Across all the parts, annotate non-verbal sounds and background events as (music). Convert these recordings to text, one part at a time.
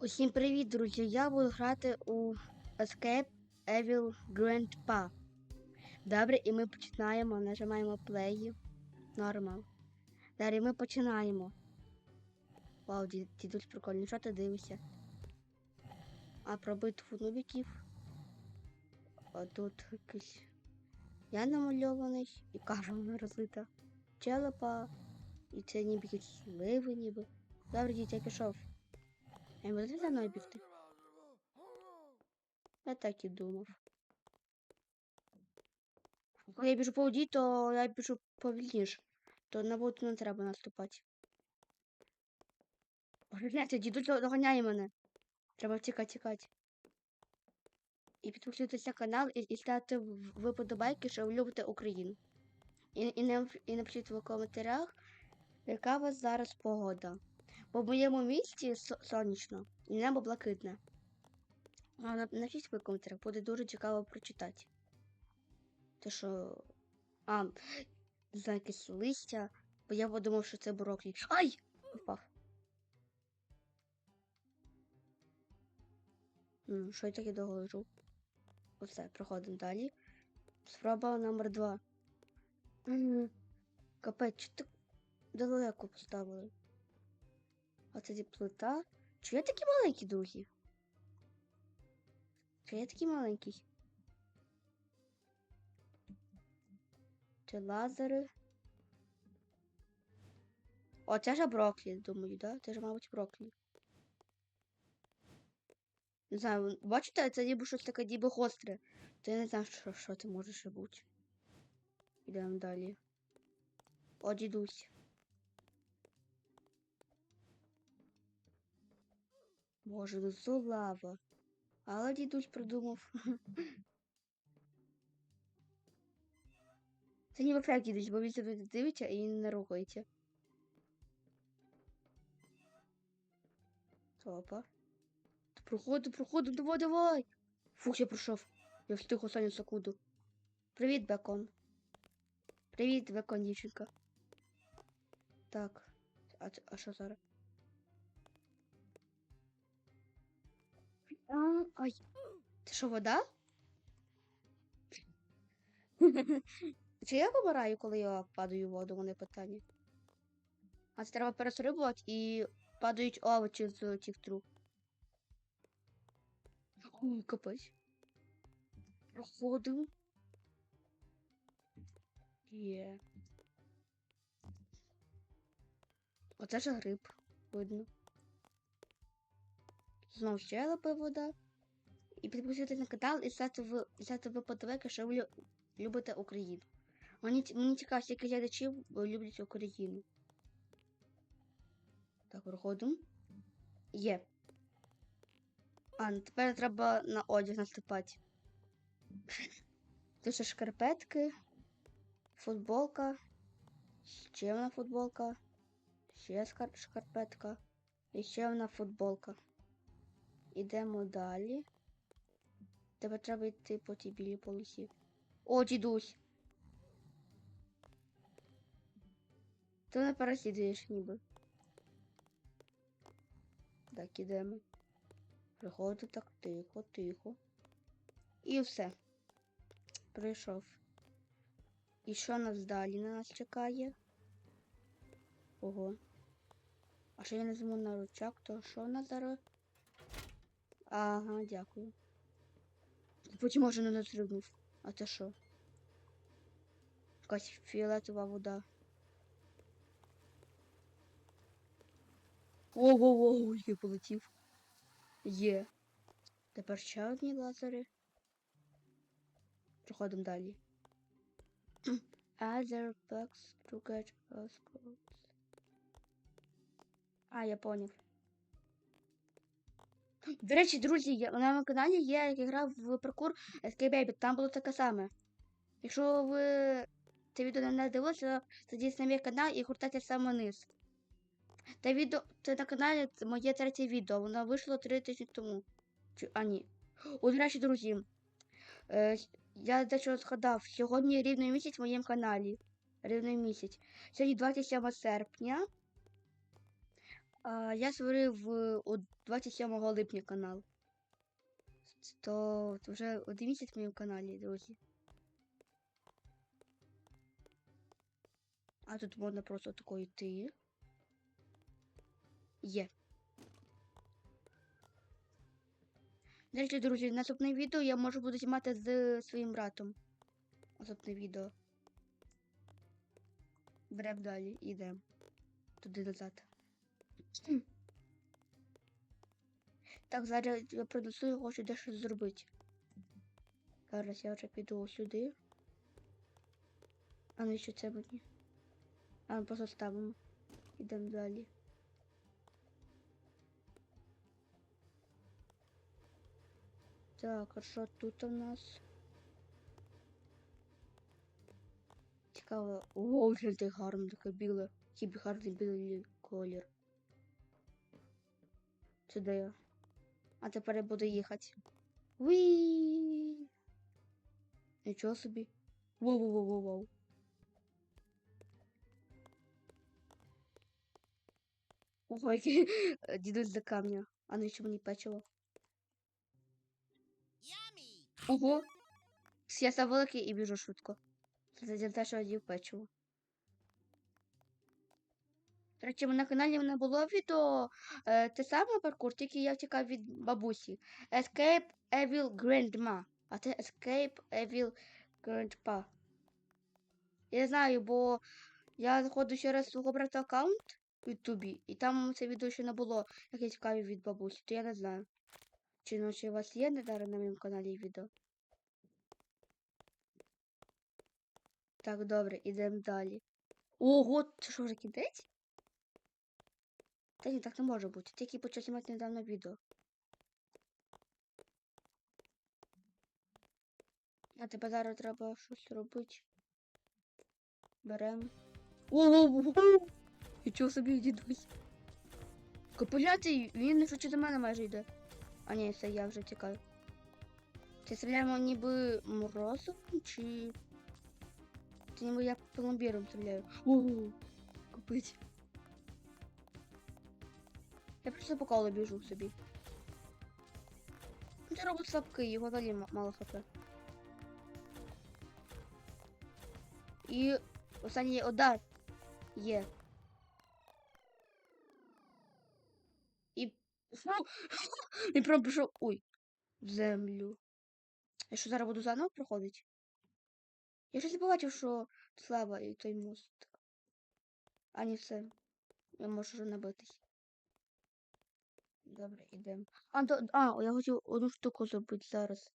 Усім привіт, друзі! Я буду грати у Escape Evil Grandpa. Добре, і ми починаємо. Нажимаємо play. Нормал. Далі ми починаємо. Вау, ді- дідусь прикольний. Що ти дивишся? А про битву нубіків. А тут якийсь. Я намальований і кажу розлита. Челепа. І це ніби якісь сливи ніби. Добре, дітя, пішов. А будете за мною бігти? Я так і думав. Коли я біжу по воді, то я біжу повільніше. То на воду не треба наступати. Гляньте, дідусь до- доганяє мене. Треба втікати, тікати. І підписуйтесь на канал і, і ставте ви що ви любите Україну. І, і, і напишіть в коментарях, яка у вас зараз погода. Бо моєму місті сонячно і небо блакитне. Напишіть в коментарях, буде дуже цікаво прочитати. Те, що. А, якесь листя, бо я подумав, що це броклі. Ай! Упав. М, Що я таке лежу? Оце, проходимо далі. Спроба номер два. Капець, чи так далеко поставили? А це плита. Чи я такі маленькі, друзі? Чи я такий маленький? Це лазери. О, це ж Броклі, думаю, да? Це ж, мабуть, Броклі. Не знаю, бачите, це ніби щось таке ніби гостре. То я не знаю, що, що це може ще бути. Ідемо далі. О, дідусь. Боже, ну це лава. Але дідусь придумав. (laughs) Це ніби фраг дідусь, бо він себе дивиться і не рухається. Опа. Проходи, проходи, давай, давай. Фух, я пройшов. Я встиг останню секунду. Привіт, Бекон. Привіт, Бекон, дівчинка. Так. А, а що зараз? А, ай. Що, вода? Чи я помираю, коли я падаю в воду, мене питання? А це треба перестрибувати і падають овочі з цих труб. Ой, капець. Проходимо. Є. Оце ж гриб, видно. Знову ще лапи вода. І підписуйтесь на канал і ставте в ставте ви подивики, що ви любите Україну. Мені, мені цікаво, скільки глядачів е, люблять Україну. Так, проходимо. Є. А, ну тепер треба на одяг наступати. Тут ще шкарпетки, футболка, ще одна футболка, ще шкарпетка і ще одна футболка. Ідемо далі. Тебе треба йти по тій білій полосі. О, дідусь! Ти не переслідуєш ніби. Так, ідемо. Приходити так тихо, тихо. І все. Прийшов. І що нас далі на нас чекає? Ого. А що я не зму на ручак, то що нас зараз? Ага, дякую. Потім може не настрибнув. А це що? Якась фіолетова вода. Ого-го, який полетів. Є. Тепер ще одні лазери. Проходимо далі. Other bugs to get us codes. А, я поняв. До речі, друзі, на моєму каналі я грав в паркур Escape Baby, там було таке саме. Якщо ви це відео не дивилися, то на мій канал і гуртайте саме низ. Та відео це на каналі це моє третє відео, воно вийшло три тижні тому. Чи, а ні. О, до речі, друзі. Е, я дещо згадав, сьогодні рівний місяць в моєму каналі. Рівний місяць. Сьогодні 27 серпня. Я створив е, у 27 липня канал. То вже один місяць в моєму каналі, друзі. А тут можна просто тако йти. Є. До речі, друзі, наступне відео я можу буду знімати з своїм братом. Наступне відео. Берем далі йдемо. Туди назад. (clears throat) Так, зараз я принесу і хочу дещо зробити. Зараз я вже піду сюди. А ну що це мені? А ну просто ставимо. Ідемо далі. Так, а що тут у нас? Цікаво. О, гляньте гарно, таке біле. Який гарний білий колір. Я? А тепер я буду їхати. Уі! Нічого собі. Воу-воу-воу-воу. Ого, який е, дідусь за камня. А ну ще мені печиво. Ого. Я великий і біжу швидко. Це за те, що я їв печиво. До речі, на каналі мене було відео е, те саме паркур, тільки я втікав від бабусі. Escape Evil Grandma. А це Escape Evil Grandpa. Я знаю, бо я заходжу через свого брата аккаунт в Ютубі, і там це відео ще не було, як я тікаю від бабусі, то я не знаю. Чи ну, чи у вас є недаре на моєму каналі відео? Так, добре, ідемо далі. Ого, це що вже кінець? Та ні, так не може бути. Тільки почав знімати недавно відео. А тебе зараз треба щось робити. Берем. Ого! Нічого собі дідусь. Копиляти, він хоче до мене майже йде. А ні, це я вже тікаю. Це стріляємо ніби морозом чи. Це ніби я пломбіром стріляю. Ого! Купить. Я просто по колу біжу собі. Це робот слабкий, його далі мало хп. І останній удар є. І. (laughs) І прям пішов. Ой, в землю. Я що зараз буду заново проходити? Я щось побачив, що слава і той мост. А не все. Я можу набитись. Добре, ідемо. А, до, а, я хочу одну штуку зробити зараз.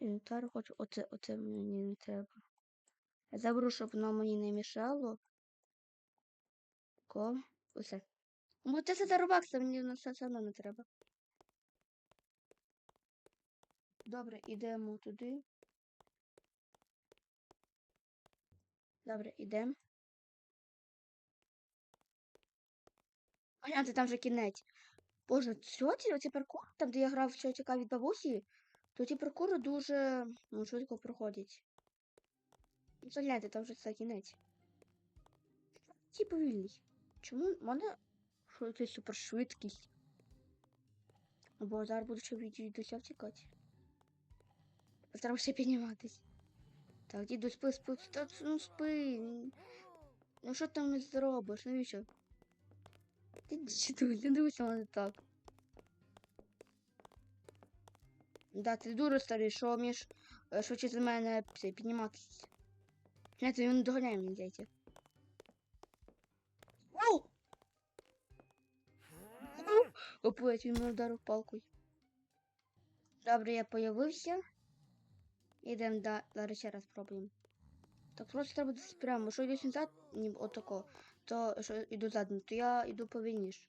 Інвентар хочу. Оце, оце мені не треба. Я заберу, щоб воно мені не мішало. Ко. Усе. Ну, це рубакса, мені на все одно не треба. Добре, ідемо туди. Добре, ідемо. Гляньте, там вже кінець. Боже, ці оці паркур, там, де я грав, що тікав від бабусі, то ці паркури дуже ну, швидко проходять. Ну, це гляньте, там вже це кінець. Ті повільний. Чому в мене що супершвидкість? Бо зараз буду ще дідуся втікати. Треба ще підніматись. Так, діду, спи, спи, та, ну спи. Ну що ти там зробиш? Навіщо? Ти не дивися мене так. Да, ти дуже старий, що вмієш е, швидше за мене підніматися. Знаєте, він не доганяє мені. Оу! Опять він мене ударив палкою. Добре, я появився. Ідемо да... зараз ще раз пробуємо. Так просто треба десь прямо. Що йдеш назад, ні, отако, то що йду задом, то я йду повільніше.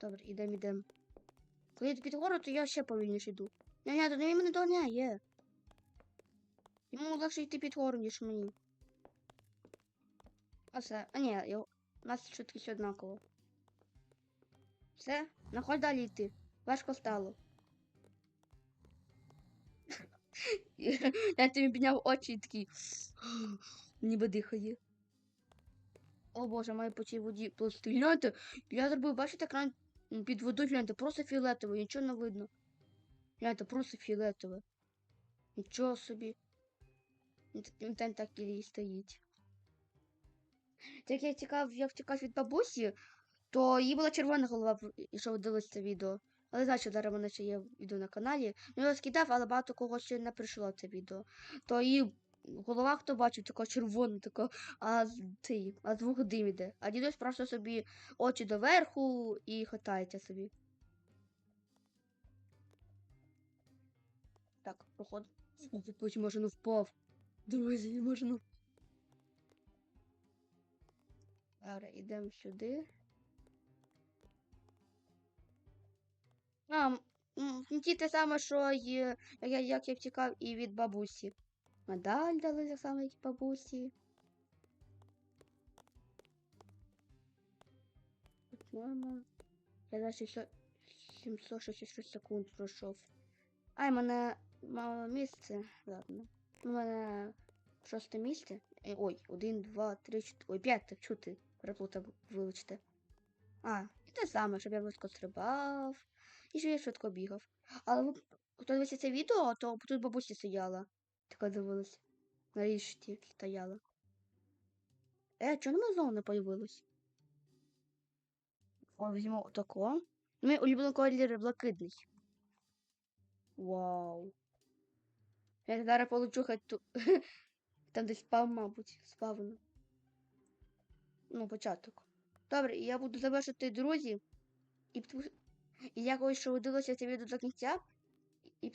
Добре, ідемо, ідемо. Коли йду під гору, то я ще повільніше йду. Ні, то він мене доганяє. Йому легше йти під гору, ніж мені. А все. А ні, у нас швидкість однаково. Все, находь далі йти. Важко стало. (laughs) Я тобі підняв очі і такий. Ніби дихає. О боже, має по цій воді плисти. Гляньте, я зробив, бачите, екран м, під водою, гляньте, просто фіолетовий, нічого не видно. Гляньте, просто фіолетове. Нічого собі. Там так і стоїть. Так я тікав, я втікав від бабусі, то їй була червона голова, і що дивилось це відео. Але знаю, що зараз в мене ще є відео на каналі. Ну, я скидав, але багато кого ще не прийшло це відео. То її голова, хто бачив, така червона, така, а цей, а звук дим іде. А дідусь просто собі очі доверху і хитається собі. Так, проход. Потім може не впав. Друзі, може ну. Добре, йдемо сюди. А, ті те саме, що й, як, як я втікав і від бабусі. Медаль дали само, як бабусі. Норма. Я за 600 766 секунд пройшов. Ай, мене мало місце. Ладно. У мене шосте місце. Е, Ой, один, два, три, чотири. Ой, п'ять, так чути. Переплутав, вибачте. А, і те саме, щоб я близько стрибав. І щоб я швидко бігав. Але ви, хто дивиться це відео, то тут бабуся стояла. Така дивилась. На річці стояла. Е, чого на знову не появилось? О, візьму тако. Мій улюблений колір блакитний. Вау. Я зараз получу хоч ту. (laughs) Там десь спав, мабуть, спавно. Ну, початок. Добре, я буду завершити, друзі. І, і дякую, що ви дивилися це відео до кінця. І.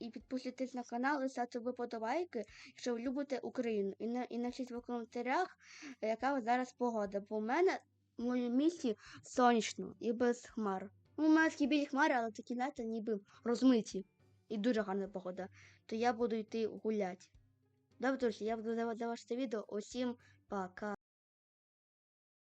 і підписуйтесь на канал ставте виподобайки, якщо ви любите Україну. І, на... і напишіть в коментарях, яка зараз погода. Бо в мене в моєму місті сонячно і без хмар. Ну, у мене такі білі хмари, але такі, знаєте, ніби розмиті. І дуже гарна погода. То я буду йти гуляти. Добре, друзі, я буду завершити відео. Усім пока.